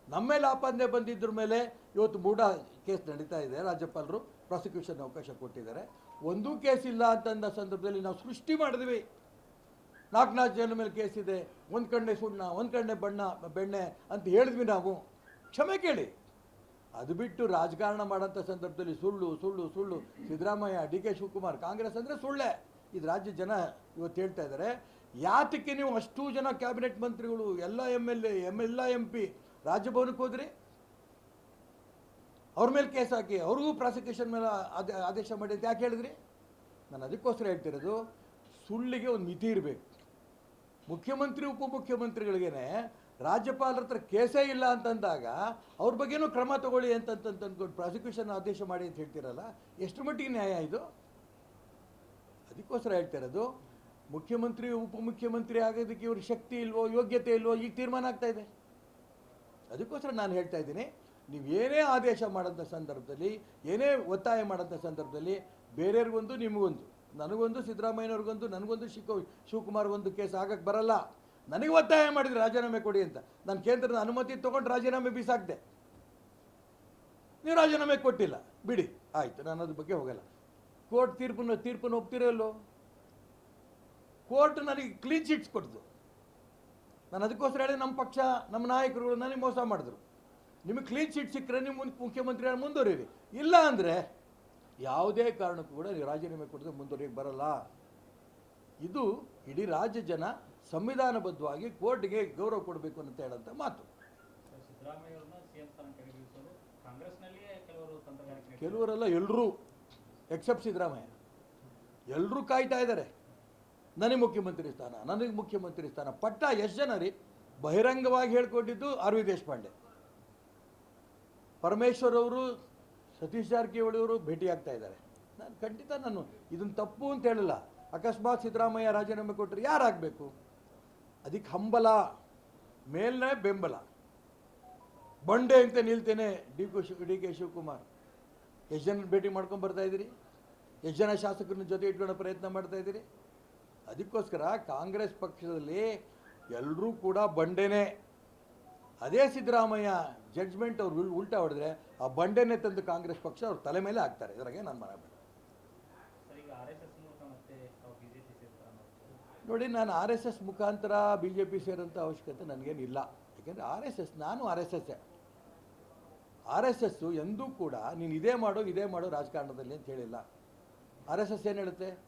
ನಮ್ಮ ಮೇಲೆ ಆಪಾದನೆ ಬಂದಿದ್ರ ಮೇಲೆ ಇವತ್ತು ಮೂಢ ಕೇಸ್ ನಡೀತಾ ಇದೆ ರಾಜ್ಯಪಾಲರು. ಪ್ರಾಸಿಕ್ಯೂಷನ್ ಅವಕಾಶ ಕೊಟ್ಟಿದ್ದಾರೆ. ಒಂದೂ ಕೇಸ್ ಇಲ್ಲ ಅಂತಂದ ಸಂದರ್ಭದಲ್ಲಿ ನಾವು ಸೃಷ್ಟಿ ಮಾಡಿದ್ವಿ. ನಾಲ್ಕು ನಾಲ್ಕು ಜನ ಮೇಲೆ ಕೇಸ್ ಇದೆ. ಒಂದು ಕಣ್ಣೆ ಸುಣ್ಣ, ಒಂದು ಕಣ್ಣೆ ಬಣ್ಣ, ಬೆಣ್ಣೆ ಅಂತ ಹೇಳಿದ್ವಿ ನಾವು. ಕ್ಷಮೆ ಕೇಳಿ. ಅದು ಬಿಟ್ಟು ರಾಜಕಾರಣ ಮಾಡೋಂಥ ಸಂದರ್ಭದಲ್ಲಿ ಸುಳ್ಳು ಸುಳ್ಳು ಸುಳ್ಳು. ಸಿದ್ದರಾಮಯ್ಯ, ಡಿ ಕೆ ಶಿವಕುಮಾರ್, ಕಾಂಗ್ರೆಸ್ ಅಂದರೆ ಸುಳ್ಳೆ. ಇದು ರಾಜ್ಯ ಜನ ಇವತ್ತು ಹೇಳ್ತಾ ಇದ್ದಾರೆ. ಯಾತಕ್ಕೆ ನೀವು ಅಷ್ಟೂ ಜನ ಕ್ಯಾಬಿನೆಟ್ ಮಂತ್ರಿಗಳು, ಎಲ್ಲ ಎಂ ಎಲ್ ಎ ಎಂ ಎಲ್ಲ ಎಂ ಪಿ ರಾಜಭವನಕ್ಕೆ ಹೋದ್ರಿ? ಅವ್ರ ಮೇಲೆ ಕೇಸ್ ಹಾಕಿ, ಅವ್ರಿಗೂ ಪ್ರಾಸಿಕ್ಯೂಷನ್ ಮೇಲೆ ಆದ, ಆದೇಶ ಮಾಡಿ ಅಂತ ಯಾಕೆ ಹೇಳಿದ್ರಿ? ನಾನು ಅದಕ್ಕೋಸ್ಕರ ಹೇಳ್ತಿರೋದು, ಸುಳ್ಳಿಗೆ ಒಂದು ಮಿತಿ ಇರಬೇಕು. ಮುಖ್ಯಮಂತ್ರಿ, ಉಪಮುಖ್ಯಮಂತ್ರಿಗಳಿಗೇನೆ ರಾಜ್ಯಪಾಲರ ಹತ್ರ ಕೇಸೇ ಇಲ್ಲ ಅಂತಂದಾಗ ಅವ್ರ ಬಗ್ಗೆನೂ ಕ್ರಮ ತಗೊಳ್ಳಿ ಅಂತಂತ ಅಂದ್ಕೊಂಡು ಪ್ರಾಸಿಕ್ಯೂಷನ್ ಆದೇಶ ಮಾಡಿ ಅಂತ ಹೇಳ್ತಿರಲ್ಲ ಎಷ್ಟು ಮಟ್ಟಿಗೆ ನ್ಯಾಯ ಇದು? ಅದಕ್ಕೋಸ್ಕರ ಹೇಳ್ತಿರೋದು, ಮುಖ್ಯಮಂತ್ರಿ, ಉಪಮುಖ್ಯಮಂತ್ರಿ ಆಗೋದಕ್ಕೆ ಇವ್ರ ಶಕ್ತಿ ಇಲ್ವೋ, ಯೋಗ್ಯತೆ ಇಲ್ವೋ, ಈಗ ತೀರ್ಮಾನ ಆಗ್ತಾ ಇದೆ. ಅದಕ್ಕೋಸ್ಕರ ನಾನು ಹೇಳ್ತಾ ಇದ್ದೀನಿ ನೀವು ಏನೇ ಆದೇಶ ಮಾಡೋಂಥ ಸಂದರ್ಭದಲ್ಲಿ, ಏನೇ ಒತ್ತಾಯ ಮಾಡೋಂಥ ಸಂದರ್ಭದಲ್ಲಿ, ಬೇರೆಯವ್ರಿಗೊಂದು, ನಿಮಗೊಂದು. ನನಗೊಂದು, ಸಿದ್ದರಾಮಯ್ಯನವ್ರಿಗೊಂದು, ನನಗೊಂದು ಶಿಖ ಶಿವಕುಮಾರ್ ಒಂದು ಕೇಸ್ ಆಗಕ್ಕೆ ಬರಲ್ಲ. ನನಗೆ ಒತ್ತಾಯ ಮಾಡಿದ್ರು ರಾಜೀನಾಮೆ ಕೊಡಿ ಅಂತ. ನಾನು ಕೇಂದ್ರದ ಅನುಮತಿ ತೊಗೊಂಡು ರಾಜೀನಾಮೆ ಬೀಸಾಕ್ದೆ. ನೀವು ರಾಜೀನಾಮೆ ಕೊಟ್ಟಿಲ್ಲ. ಬಿಡಿ. ಆಯಿತು, ನಾನು ಅದ್ರ ಬಗ್ಗೆ ಹೋಗಲ್ಲ. ಕೋರ್ಟ್ ತೀರ್ಪನ್ನು ತೀರ್ಪನ್ನು ಒಪ್ತಿರಲ್ಲೋ ಕೋರ್ಟ್ ನನಗೆ ಕ್ಲೀನ್ ಚಿಟ್ಸ್ ಕೊಡ್ತು. ನಾನು ಅದಕ್ಕೋಸ್ಕರ ಹೇಳಿ ನಮ್ಮ ಪಕ್ಷ, ನಮ್ಮ ನಾಯಕರುಗಳು ನನಗೆ ಮೋಸ ಮಾಡಿದ್ರು. ನಿಮಗೆ ಕ್ಲೀನ್ ಚಿಟ್ ಸಿಕ್ಕರೆ ನಿಮ್ಮ ಮುಂದೆ ಮುಖ್ಯಮಂತ್ರಿ ಮುಂದುವರಿರಿ. ಇಲ್ಲ ಅಂದರೆ ಯಾವುದೇ ಕಾರಣಕ್ಕೂ ಕೂಡ ನೀವು ರಾಜೀನಾಮೆ ಕೊಡದೆ ಮುಂದುವರಿಯಕ್ಕೆ ಬರಲ್ಲ. ಇದು ಇಡೀ ರಾಜ್ಯ ಜನ ಸಂವಿಧಾನಬದ್ಧವಾಗಿ ಕೋರ್ಟ್ಗೆ ಗೌರವ ಕೊಡಬೇಕು ಅಂತ ಹೇಳೋಂಥ ಮಾತು. ಕೆಲವರೆಲ್ಲ ಎಲ್ಲರೂ ಎಕ್ಸೆಪ್ಟ್ ಸಿದ್ದರಾಮಯ್ಯ. ಎಲ್ಲರೂ ಕಾಯ್ತಾ ಇದ್ದಾರೆ. ನನಗೆ ಮುಖ್ಯಮಂತ್ರಿ ಸ್ಥಾನ ನನಗೆ ಮುಖ್ಯಮಂತ್ರಿ ಸ್ಥಾನ. ಪಟ್ಟ ಎಷ್ಟು ಜನ ರೀ? ಬಹಿರಂಗವಾಗಿ ಹೇಳ್ಕೊಟ್ಟಿದ್ದು ಆರ್ ವಿ ದೇಶಪಾಂಡೆ. ಪರಮೇಶ್ವರ್ ಅವರು ಸತೀಶ್ ಜಾರಕಿಹೊಳಿ ಅವರು ಭೇಟಿಯಾಗ್ತಾ ಇದ್ದಾರೆ. ನಾನು ಖಂಡಿತ ನಾನು ಇದನ್ನು ತಪ್ಪು ಅಂತ ಹೇಳಲ್ಲ. ಅಕಸ್ಮಾತ್ ಸಿದ್ದರಾಮಯ್ಯ ರಾಜೀನಾಮೆ ಕೊಟ್ಟರೆ ಯಾರಾಗಬೇಕು? ಅದಕ್ಕೆ ಹಂಬಲ, ಮೇಲ್ನೇ ಬೆಂಬಲ. ಬಂಡೆ ಅಂತ ನಿಲ್ತೇನೆ ಡಿ ಕು ಡಿ ಕೆ ಶಿವಕುಮಾರ್. ಎಷ್ಟು ಜನ ಭೇಟಿ ಮಾಡ್ಕೊಂಡು ಬರ್ತಾ ಇದ್ದೀರಿ? ಎಷ್ಟು ಜನ ಶಾಸಕರನ್ನ ಜೊತೆ ಇಟ್ಕೊಳ್ಳೋ ಪ್ರಯತ್ನ ಮಾಡ್ತಾ ಇದ್ದೀರಿ? ಅದಕ್ಕೋಸ್ಕರ ಕಾಂಗ್ರೆಸ್ ಪಕ್ಷದಲ್ಲಿ ಎಲ್ಲರೂ ಕೂಡ ಬಂಡೆನೇ. ಅದೇ ಸಿದ್ದರಾಮಯ್ಯ ಜಡ್ಜ್ಮೆಂಟ್ ಅವ್ರು ಉಲ್- ಉಲ್ಟಾ ಹೊಡೆದ್ರೆ ಆ ಬಂಡೆನೆ ತಂದು ಕಾಂಗ್ರೆಸ್ ಪಕ್ಷ ಅವ್ರ ತಲೆ ಮೇಲೆ ಹಾಕ್ತಾರೆ. ಇದ್ರಾಗೆ ನಾನು ಮನ ಬೇಡ. ಈಗ ಆರ್ ಎಸ್ ಎಸ್ ಮತ್ತೆ ತಾವು ಬಿಜೆಪಿ ಸೇರ್ತಾರ ನೋಡಿ, ನಾನು ಆರ್ ಎಸ್ ಎಸ್ ಮುಖಾಂತರ ಬಿ ಜೆ ಪಿ ಸೇರೋಂಥ ಅವಶ್ಯಕತೆ ನನಗೇನಿಲ್ಲ ಯಾಕೆಂದರೆ ಆರ್ ಎಸ್ ಎಸ್, ನಾನು ಆರ್ ಎಸ್ ಎಸ್ಸೇ ಆರ್ ಎಸ್ ಎಸ್ಸು ಎಂದೂ ಕೂಡ ನೀನು ಇದೇ ಮಾಡು ಇದೇ ಮಾಡು ರಾಜಕಾರಣದಲ್ಲಿ ಅಂತ ಹೇಳಿಲ್ಲ. ಆರ್ ಎಸ್ ಎಸ್ ಏನು ಹೇಳುತ್ತೆ?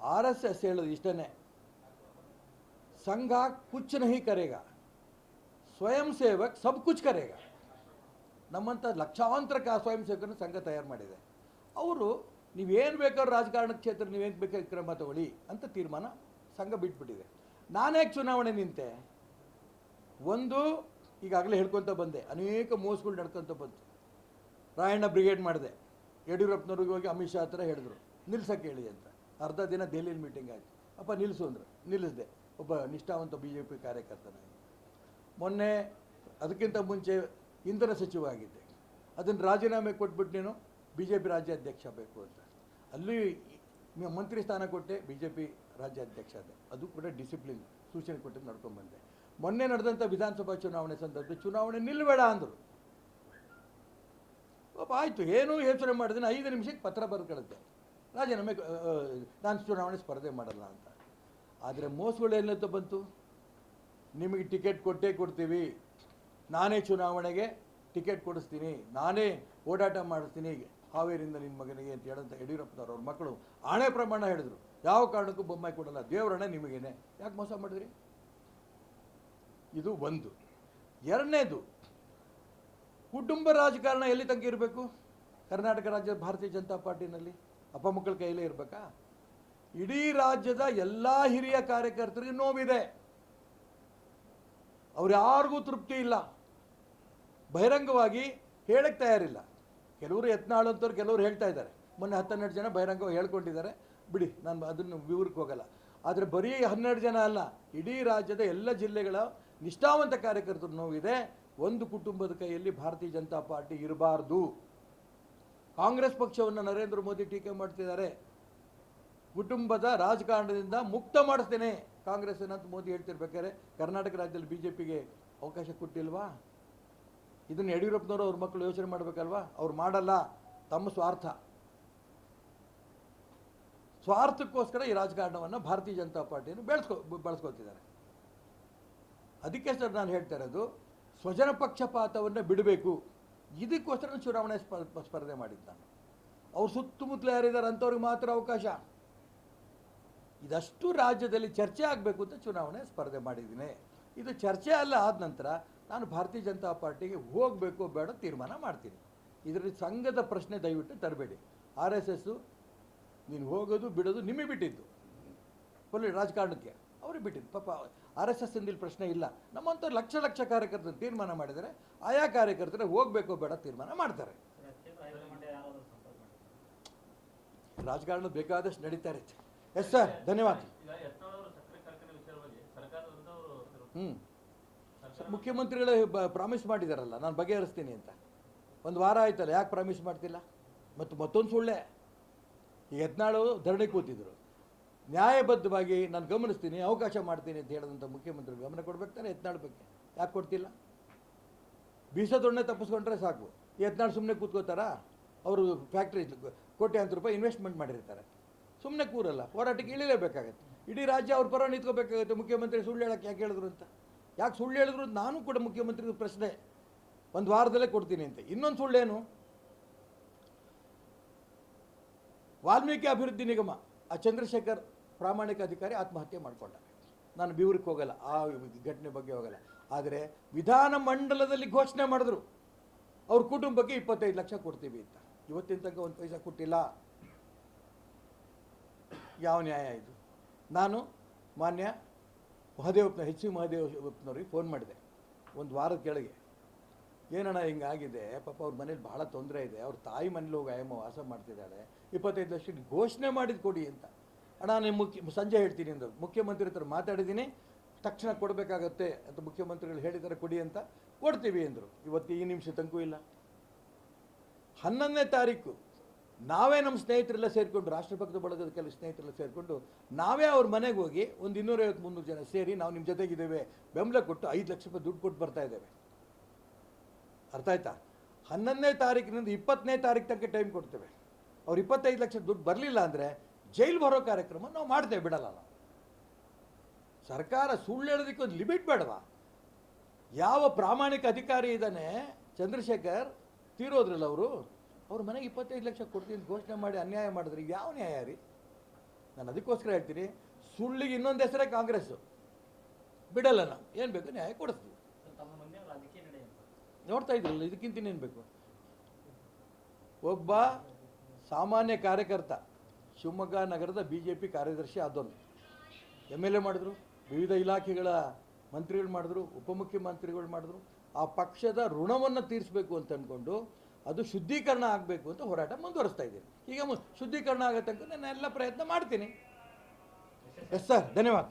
ಆರ್ ಎಸ್ ಎಸ್ ಹೇಳೋದು ಇಷ್ಟನೇ. ಸಂಘ ಕುಚ್ಚನಹಿ ನಹಿ ಕರೇಗ. ಸ್ವಯಂ ಸೇವಕ್ ಸಬ್ ಕುಚ್ ಕರೆಗ. ನಮ್ಮಂಥ ಲಕ್ಷಾಂತರ ಕಾ ಸ್ವಯಂ ಸೇವಕರನ್ನ ಸಂಘ ತಯಾರು ಮಾಡಿದೆ. ಅವರು, ನೀವೇನು ಬೇಕಾದ್ರೂ ರಾಜಕಾರಣ ಕ್ಷೇತ್ರ, ನೀವೇನು ಬೇಕಾದ್ರೆ ಕ್ರಮ ತಗೊಳ್ಳಿ ಅಂತ ತೀರ್ಮಾನ ಸಂಘ ಬಿಟ್ಬಿಟ್ಟಿದೆ. ನಾನೇ ಚುನಾವಣೆ ನಿಂತೆ? ಒಂದು, ಈಗಾಗಲೇ ಹೇಳ್ಕೊತ ಬಂದೆ, ಅನೇಕ ಮೋಸಗಳು ನಡ್ಕೊತ ಬಂತು. ರಾಯಣ್ಣ ಬ್ರಿಗೇಡ್ ಮಾಡಿದೆ. ಯಡಿಯೂರಪ್ಪನವ್ರಿಗೆ ಹೋಗಿ ಅಮಿತ್ ಶಾ ಹತ್ರ ಹೇಳಿದ್ರು, ನಿಲ್ಸಕ್ಕೆ ಹೇಳಿ ಅಂತ. ಅರ್ಧ ದಿನ ದೆಹಲಿಯಲ್ಲಿ ಮೀಟಿಂಗ್ ಆಯಿತು. ಅಪ್ಪ ನಿಲ್ಲಿಸು ಅಂದರು, ನಿಲ್ಲಿಸಿದೆ. ಒಬ್ಬ ನಿಷ್ಠಾವಂತ ಬಿ ಜೆ ಪಿ ಕಾರ್ಯಕರ್ತನಾಗಿ. ಮೊನ್ನೆ ಅದಕ್ಕಿಂತ ಮುಂಚೆ ಇಂಧನ ಸಚಿವ ಆಗಿದ್ದೆ ಅದನ್ನು ರಾಜೀನಾಮೆ ಕೊಟ್ಬಿಟ್ಟು ನೀನು ಬಿ ಜೆ ಪಿ ರಾಜ್ಯಾಧ್ಯಕ್ಷ ಬೇಕು ಅಂತ. ಅಲ್ಲಿ ಮಂತ್ರಿ ಸ್ಥಾನ ಕೊಟ್ಟೆ ಬಿ ಜೆ ಪಿ ರಾಜ್ಯಾಧ್ಯಕ್ಷ ಅದೇ ಅದು ಕೂಡ ಡಿಸಿಪ್ಲಿನ್ ಸೂಚನೆ ಕೊಟ್ಟು ನಡ್ಕೊಂಡ್ಬಂದೆ ಮೊನ್ನೆ ನಡೆದಂಥ ವಿಧಾನಸಭಾ ಚುನಾವಣೆ ಸಂದರ್ಭ ಚುನಾವಣೆ ನಿಲ್ಲಬೇಡ ಅಂದರು. ಪಾಪ ಆಯಿತು, ಏನೂ ಯೋಚನೆ ಮಾಡಿದ್ರೆ ಐದು ನಿಮಿಷಕ್ಕೆ ಪತ್ರ ಬರ್ಕೊಳ್ಳುತ್ತೆ ರಾಜೀನಾಮೆ ನಾನು ಚುನಾವಣೆ ಸ್ಪರ್ಧೆ ಮಾಡಲ್ಲ ಅಂತ. ಆದರೆ ಮೋಸಗಳು ಏನಂತ ಬಂತು? ನಿಮಗೆ ಟಿಕೆಟ್ ಕೊಟ್ಟೇ ಕೊಡ್ತೀವಿ. ನಾನೇ ಚುನಾವಣೆಗೆ ಟಿಕೆಟ್ ಕೊಡಿಸ್ತೀನಿ. ನಾನೇ ಓಡಾಟ ಮಾಡಿಸ್ತೀನಿ. ಹಾವೇರಿಂದ ನಿಮ್ಮ ಮಗನಿಗೆ ಅಂತ ಹೇಳಂತ ಯಡಿಯೂರಪ್ಪನವ್ರು ಅವ್ರ ಮಕ್ಕಳು ಆಣೆ ಪ್ರಮಾಣ ಹೇಳಿದ್ರು. ಯಾವ ಕಾರಣಕ್ಕೂ ಬೊಮ್ಮಾಯಿ ಕೊಡಲ್ಲ. ದೇವರಣ್ಣ ನಿಮಗೇನೆ. ಯಾಕೆ ಮೋಸ ಮಾಡಿದ್ರಿ? ಇದು ಒಂದು. ಎರಡನೇದು, ಕುಟುಂಬ ರಾಜಕಾರಣ ಎಲ್ಲಿ ತಂಗಿ ಇರಬೇಕು? ಕರ್ನಾಟಕ ರಾಜ್ಯದ ಭಾರತೀಯ ಜನತಾ ಪಾರ್ಟಿನಲ್ಲಿ? ಅಪ್ಪ ಮಕ್ಕಳ ಕೈಲೇ ಇರಬೇಕಾ? ಇಡೀ ರಾಜ್ಯದ ಎಲ್ಲ ಹಿರಿಯ ಕಾರ್ಯಕರ್ತರಿಗೆ ನೋವಿದೆ. ಅವ್ರು ಯಾರಿಗೂ ತೃಪ್ತಿ ಇಲ್ಲ. ಬಹಿರಂಗವಾಗಿ ಹೇಳಕ್ಕೆ ತಯಾರಿಲ್ಲ. ಕೆಲವರು ಯತ್ನಾಳು ಅಂತವ್ರು ಕೆಲವರು ಹೇಳ್ತಾ ಇದ್ದಾರೆ. ಮೊನ್ನೆ ಹತ್ತೆರಡು ಜನ ಬಹಿರಂಗವಾಗಿ ಹೇಳ್ಕೊಂಡಿದ್ದಾರೆ. ಬಿಡಿ, ನಾನು ಅದನ್ನು ವಿವರಕ್ಕೆ ಹೋಗಲ್ಲ. ಆದರೆ ಬರೀ ಹನ್ನೆರಡು ಜನ ಅಲ್ಲ, ಇಡೀ ರಾಜ್ಯದ ಎಲ್ಲ ಜಿಲ್ಲೆಗಳ ನಿಷ್ಠಾವಂತ ಕಾರ್ಯಕರ್ತರು ನೋವಿದೆ. ಒಂದು ಕುಟುಂಬದ ಕೈಯಲ್ಲಿ ಭಾರತೀಯ ಜನತಾ ಪಾರ್ಟಿ ಇರಬಾರ್ದು. ಕಾಂಗ್ರೆಸ್ ಪಕ್ಷವನ್ನು ನರೇಂದ್ರ ಮೋದಿ ಟೀಕೆ ಮಾಡ್ತಿದ್ದಾರೆ. ಕುಟುಂಬದ ರಾಜಕಾರಣದಿಂದ ಮುಕ್ತ ಮಾಡಿಸ್ತೇನೆ. ಕಾಂಗ್ರೆಸ್ ಅಂತ ಮೋದಿ ಹೇಳ್ತಿರ್ಬೇಕಾದ್ರೆ, ಕರ್ನಾಟಕ ರಾಜ್ಯದಲ್ಲಿ ಬಿ ಜೆ ಪಿಗೆ ಅವಕಾಶ ಕೊಟ್ಟಿಲ್ವಾ? ಇದನ್ನು ಯಡಿಯೂರಪ್ಪನವರು ಅವ್ರ ಮಕ್ಕಳು ಯೋಚನೆ ಮಾಡಬೇಕಲ್ವಾ? ಅವ್ರು ಮಾಡಲ್ಲ. ತಮ್ಮ ಸ್ವಾರ್ಥ. ಸ್ವಾರ್ಥಕ್ಕೋಸ್ಕರ ಈ ರಾಜಕಾರಣವನ್ನು ಭಾರತೀಯ ಜನತಾ ಪಾರ್ಟಿಯನ್ನು ಬೆಳೆಸ್ಕೊ, ಬಳಸ್ಕೊತಿದ್ದಾರೆ. ಅದಕ್ಕೆ ಸರ್ ನಾನು ಹೇಳ್ತಾ ಇರೋದು, ಸ್ವಜನ ಪಕ್ಷಪಾತವನ್ನು ಬಿಡಬೇಕು. ಇದಕ್ಕೋಸ್ಕರ ಚುನಾವಣೆ ಸ್ಪ, ಸ್ಪರ್ಧೆ ಮಾಡಿದ್ದು ನಾನು ಅವ್ರು ಸುತ್ತಮುತ್ತಲು ಯಾರಿದ್ದಾರೆ ಅಂಥವ್ರಿಗೆ ಮಾತ್ರ ಅವಕಾಶ. ಇದಷ್ಟು ರಾಜ್ಯದಲ್ಲಿ ಚರ್ಚೆ ಆಗಬೇಕು ಅಂತ ಚುನಾವಣೆ ಸ್ಪರ್ಧೆ ಮಾಡಿದ್ದೀನಿ. ಇದು ಚರ್ಚೆ ಅಲ್ಲ ಆದ ನಂತರ ನಾನು ಭಾರತೀಯ ಜನತಾ ಪಾರ್ಟಿಗೆ ಹೋಗಬೇಕು ಬೇಡ ತೀರ್ಮಾನ ಮಾಡ್ತೀನಿ. ಇದರಲ್ಲಿ ಸಂಘದ ಪ್ರಶ್ನೆ ದಯವಿಟ್ಟು ತರಬೇಡಿ. ಆರ್ ಎಸ್ ಎಸ್ಸು ನೀನು ಹೋಗೋದು ಬಿಡೋದು ನಿಮಗೆ ಬಿಟ್ಟಿದ್ದು. ಪೊಲಿ ರಾಜಕಾರಣಕ್ಕೆ ಅವರು ಬಿಟ್ಟಿದ್ದು. ಪಾಪ ಆರ್ ಎಸ್ ಎಸ್ ಇಲ್ಲಿ ಪ್ರಶ್ನೆ ಇಲ್ಲ. ನಮ್ಮಂಥ ಲಕ್ಷ ಲಕ್ಷ ಕಾರ್ಯಕರ್ತರು ತೀರ್ಮಾನ ಮಾಡಿದರೆ ಆಯಾ ಕಾರ್ಯಕರ್ತರು ಹೋಗಬೇಕು ಬೇಡ ತೀರ್ಮಾನ ಮಾಡ್ತಾರೆ. ರಾಜಕಾರಣ ಬೇಕಾದಷ್ಟು ನಡೀತಾ ಇರುತ್ತೆ. ಎಸ್ ಸರ್ ಧನ್ಯವಾದ. ಹ್ಞೂ ಮುಖ್ಯಮಂತ್ರಿಗಳು ಪ್ರಾಮಿಸ್ ಮಾಡಿದಾರಲ್ಲ, ನಾನು ಬಗೆಹರಿಸ್ತೀನಿ ಅಂತ. ಒಂದು ವಾರ ಆಯ್ತಲ್ಲ, ಯಾಕೆ ಪ್ರಾಮಿಸ್ ಮಾಡ್ತಿಲ್ಲ? ಮತ್ತು ಮತ್ತೊಂದು ಸುಳ್ಳೆ. ಈ ಯತ್ನಾಳು ಧರಣಿ ಕೂತಿದ್ರು. ನ್ಯಾಯಬದ್ಧವಾಗಿ ನಾನು ಗಮನಿಸ್ತೀನಿ, ಅವಕಾಶ ಮಾಡ್ತೀನಿ ಅಂತ ಹೇಳಿದಂಥ ಮುಖ್ಯಮಂತ್ರಿ ಗಮನ ಕೊಡ್ಬೇಕು ತಾನೆ ಯತ್ನಾಳ್ ಬಗ್ಗೆ? ಯಾಕೆ ಕೊಡ್ತಿಲ್ಲ? ಬೀಸದೊಣ್ಣೆ ತಪ್ಪಿಸ್ಕೊಂಡ್ರೆ ಸಾಕು. ಯತ್ನಾಳ್ ಸುಮ್ಮನೆ ಕೂತ್ಕೋತಾರಾ? ಅವರು ಫ್ಯಾಕ್ಟ್ರಿ ಕೋಟ್ಯಾಂತರ ರೂಪಾಯಿ ಇನ್ವೆಸ್ಟ್ಮೆಂಟ್ ಮಾಡಿರ್ತಾರೆ. ಸುಮ್ಮನೆ ಕೂರಲ್ಲ, ಹೋರಾಟಕ್ಕೆ ಇಳಿಲೇಬೇಕಾಗತ್ತೆ. ಇಡೀ ರಾಜ್ಯ ಅವ್ರ ಪರ ನಿಂತ್ಕೋಬೇಕಾಗುತ್ತೆ, ಮುಖ್ಯಮಂತ್ರಿ ಸುಳ್ಳು ಹೇಳಕ್ಕೆ ಯಾಕೆ ಹೇಳಿದ್ರು ಅಂತ. ಯಾಕೆ ಸುಳ್ಳು ಹೇಳಿದ್ರು ನಾನು ಕೂಡ ಮುಖ್ಯಮಂತ್ರಿಗೂ ಪ್ರಶ್ನೆ ಒಂದು ವಾರದಲ್ಲೇ ಕೊಡ್ತೀನಿ ಅಂತ. ಇನ್ನೊಂದು ಸುಳ್ಳೇನು? ವಾಲ್ಮೀಕಿ ಅಭಿವೃದ್ಧಿ ನಿಗಮ, ಆ ಚಂದ್ರಶೇಖರ್ ಪ್ರಾಮಾಣಿಕ ಅಧಿಕಾರಿ ಆತ್ಮಹತ್ಯೆ ಮಾಡಿಕೊಂಡ ನಾನು ಬಿವರಕ್ಕೆ ಹೋಗಲ್ಲ, ಆ ಘಟನೆ ಬಗ್ಗೆ ಹೋಗಲ್ಲ. ಆದರೆ ವಿಧಾನ ಮಂಡಲದಲ್ಲಿ ಘೋಷಣೆ ಮಾಡಿದ್ರು. ಅವ್ರ ಕುಟುಂಬಕ್ಕೆ ಇಪ್ಪತ್ತೈದು ಲಕ್ಷ ಕೊಡ್ತೀವಿ ಅಂತ. ಇವತ್ತಿನ ತನಕ ಒಂದು ಪೈಸಾ ಕೊಟ್ಟಿಲ್ಲ. ಯಾವ ನ್ಯಾಯ ಇದು? ನಾನು ಮಾನ್ಯ ಮಹದೇವಪ್ಪನ ಎಚ್ ಸಿ ಮಹದೇವಪ್ಪನವ್ರಿಗೆ ಫೋನ್ ಮಾಡಿದೆ, ಒಂದು ವಾರದ ಕೆಳಗೆ. ಏನಣ್ಣ ಹಿಂಗಾಗಿದೆ ಪಾಪ ಅವ್ರ ಮನೇಲಿ ಭಾಳ ತೊಂದರೆ ಇದೆ, ಅವ್ರ ತಾಯಿ ಮನೇಲಿ ಹೋಗಿ ಆಯಮ್ಮ ವಾಸ ಮಾಡ್ತಿದ್ದಾಳೆ, ಇಪ್ಪತ್ತೈದು ಲಕ್ಷ ಘೋಷಣೆ ಮಾಡಿದ್ದು ಕೊಡಿ ಅಂತ. ಅಣ್ಣ, ನಾನು ಮುಖ್ಯ, ಸಂಜೆ ಹೇಳ್ತೀನಿ ಅಂದರು. ಮುಖ್ಯಮಂತ್ರಿ ಹತ್ರ ಮಾತಾಡಿದ್ದೀನಿ, ತಕ್ಷಣ ಕೊಡಬೇಕಾಗತ್ತೆ ಅಂತ ಮುಖ್ಯಮಂತ್ರಿಗಳು ಹೇಳಿದ್ದಾರೆ, ಕೊಡಿ ಅಂತ ಕೊಡ್ತೀವಿ ಅಂದರು. ಇವತ್ತು ಈ ನಿಮಿಷ ತನಕೂ ಇಲ್ಲ. ಹನ್ನೊಂದನೇ ತಾರೀಕು ನಾವೇ ನಮ್ಮ ಸ್ನೇಹಿತರೆಲ್ಲ ಸೇರಿಕೊಂಡು ರಾಷ್ಟ್ರಭಕ್ತ ಬಳಗದ ಕೆಲವು ಸ್ನೇಹಿತರೆಲ್ಲ ಸೇರಿಕೊಂಡು, ನಾವೇ ಅವ್ರ ಮನೆಗೆ ಹೋಗಿ ಒಂದು ಇನ್ನೂರೈವತ್ತು ಮುನ್ನೂರು ಜನ ಸೇರಿ ನಾವು ನಿಮ್ಮ ಜೊತೆಗಿದ್ದೇವೆ. ಬೆಂಬಲ ಕೊಟ್ಟು ಐದು ಲಕ್ಷ ರೂಪಾಯಿ ದುಡ್ಡು ಕೊಟ್ಟು ಬರ್ತಾ ಇದ್ದೇವೆ. ಅರ್ಥ ಆಯ್ತಾ? ಹನ್ನೊಂದನೇ ತಾರೀಕಿನಿಂದ ಇಪ್ಪತ್ತನೇ ತಾರೀಕು ತನಕ ಟೈಮ್ ಕೊಡ್ತೇವೆ. ಅವ್ರು ಇಪ್ಪತ್ತೈದು ಲಕ್ಷ ದುಡ್ಡು ಬರಲಿಲ್ಲ ಅಂದರೆ ಜೈಲು ಬರೋ ಕಾರ್ಯಕ್ರಮ ನಾವು ಮಾಡ್ತೇವೆ, ಬಿಡಲ್ಲ. ಸರ್ಕಾರ ಸುಳ್ಳು ಹೇಳೋದಕ್ಕೆ ಒಂದು ಲಿಮಿಟ್ ಬೇಡವಾ? ಯಾವ ಪ್ರಾಮಾಣಿಕ ಅಧಿಕಾರಿ ಇದ್ದಾನೆ ಚಂದ್ರಶೇಖರ್, ತೀರೋದ್ರಲ್ಲ ಅವರು? ಅವ್ರ ಮನೆಗೆ ಇಪ್ಪತ್ತೈದು ಲಕ್ಷ ಕೊಡ್ತೀನಿ, ಘೋಷಣೆ ಮಾಡಿ ಅನ್ಯಾಯ ಮಾಡಿದ್ರಿ ಯಾವ ನ್ಯಾಯ ರೀ? ನಾನು ಅದಕ್ಕೋಸ್ಕರ ಹೇಳ್ತೀನಿ, ಸುಳ್ಳಿಗೆ ಇನ್ನೊಂದು ಹೆಸರೇ ಕಾಂಗ್ರೆಸ್ಸು. ಬಿಡಲ್ಲ ನಾ ಏನು ಬೇಕು? ನ್ಯಾಯ ಕೊಡಿಸ್ತೀವಿ. ನೋಡ್ತಾ ಇದ್ರಲ್ಲ ಇದಕ್ಕಿಂತ ಇನ್ನೇನು ಬೇಕು? ಒಬ್ಬ ಸಾಮಾನ್ಯ ಕಾರ್ಯಕರ್ತ, ಶಿವಮೊಗ್ಗ ನಗರದ ಬಿ ಜೆ ಪಿ ಕಾರ್ಯದರ್ಶಿ ಆದವನು. ಎಂ ಎಲ್ ಎ ಮಾಡಿದ್ರು, ವಿವಿಧ ಇಲಾಖೆಗಳ ಮಂತ್ರಿಗಳು ಮಾಡಿದ್ರು, ಉಪಮುಖ್ಯಮಂತ್ರಿಗಳು ಮಾಡಿದ್ರು. ಆ ಪಕ್ಷದ ಋಣವನ್ನು ತೀರಿಸಬೇಕು ಅಂತ ಅಂದ್ಕೊಂಡು ಅದು ಶುದ್ಧೀಕರಣ ಆಗಬೇಕು ಅಂತ ಹೋರಾಟ ಮುಂದುವರಿಸ್ತಾ ಇದ್ದೀನಿ. ಈಗ ಶುದ್ಧೀಕರಣ ಆಗೋ ತನಕ ನಾನು ಎಲ್ಲ ಪ್ರಯತ್ನ ಮಾಡ್ತೀನಿ. ಎಸ್ ಸರ್ ಧನ್ಯವಾದ.